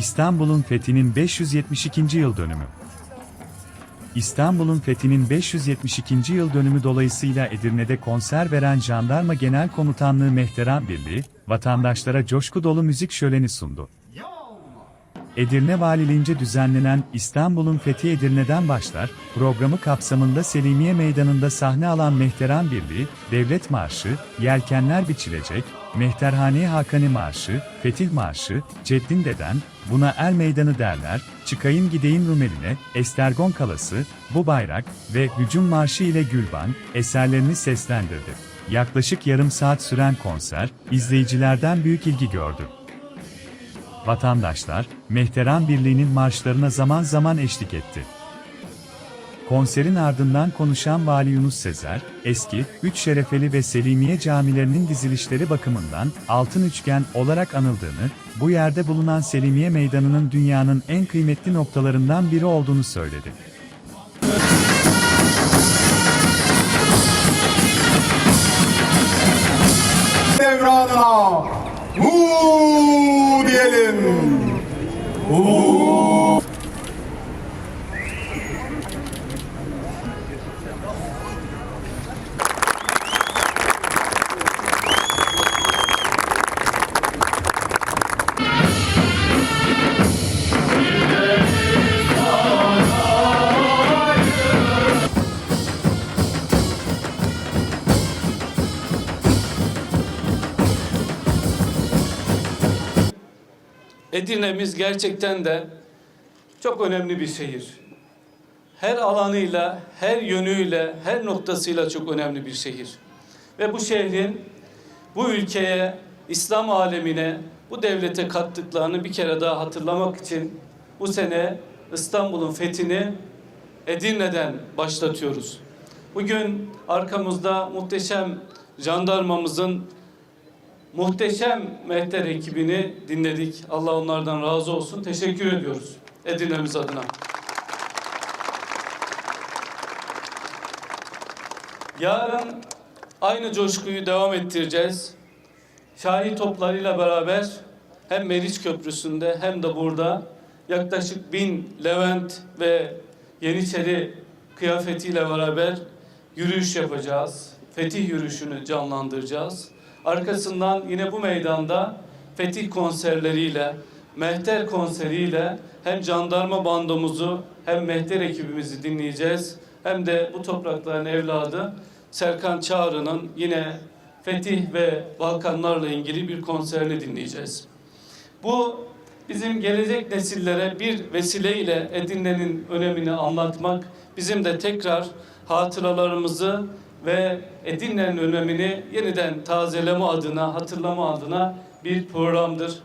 İstanbul'un fethinin 572. yıl dönümü. İstanbul'un fethinin 572. yıl dönümü dolayısıyla Edirne'de konser veren Jandarma Genel Komutanlığı Mehteran Birliği, vatandaşlara coşku dolu müzik şöleni sundu. Edirne Valiliğince düzenlenen İstanbul'un Fethi Edirne'den başlar, programı kapsamında Selimiye Meydanı'nda sahne alan Mehteran Birliği, Devlet Marşı, Yelkenler Biçilecek, Mehterhane Hakani Marşı, Fetih Marşı, Ceddin Deden, Buna Er Meydanı derler, Çıkayım Gideyim Rumeli'ne, Estergon Kalası, Bu Bayrak ve Hücum Marşı ile Gülban, eserlerini seslendirdi. Yaklaşık yarım saat süren konser, izleyicilerden büyük ilgi gördü. Vatandaşlar, Mehteran Birliği'nin marşlarına zaman zaman eşlik etti. Konserin ardından konuşan Vali Yunus Sezer, eski, Üç Şerefeli ve Selimiye camilerinin dizilişleri bakımından altın üçgen olarak anıldığını, bu yerde bulunan Selimiye Meydanı'nın dünyanın en kıymetli noktalarından biri olduğunu söyledi. devranına Hu Ooh. Edirne'miz gerçekten de çok önemli bir şehir. Her alanıyla, her yönüyle, her noktasıyla çok önemli bir şehir. Ve bu şehrin bu ülkeye, İslam alemine, bu devlete kattıklarını bir kere daha hatırlamak için bu sene İstanbul'un fethini Edirne'den başlatıyoruz. Bugün arkamızda muhteşem jandarmamızın muhteşem mehter ekibini dinledik. Allah onlardan razı olsun. Teşekkür ediyoruz Edirne'miz adına. Yarın aynı coşkuyu devam ettireceğiz. Şahi toplarıyla beraber hem Meriç Köprüsü'nde hem de burada yaklaşık bin Levent ve Yeniçeri kıyafetiyle beraber yürüyüş yapacağız. Fetih yürüyüşünü canlandıracağız. Arkasından yine bu meydanda fetih konserleriyle, mehter konseriyle hem jandarma bandomuzu hem mehter ekibimizi dinleyeceğiz. Hem de bu toprakların evladı Serkan Çağrı'nın yine fetih ve Balkanlarla ilgili bir konserini dinleyeceğiz. Bu bizim gelecek nesillere bir vesileyle Edirne'nin önemini anlatmak, bizim de tekrar hatıralarımızı ve Edirne'nin önemini yeniden tazeleme adına, hatırlama adına bir programdır.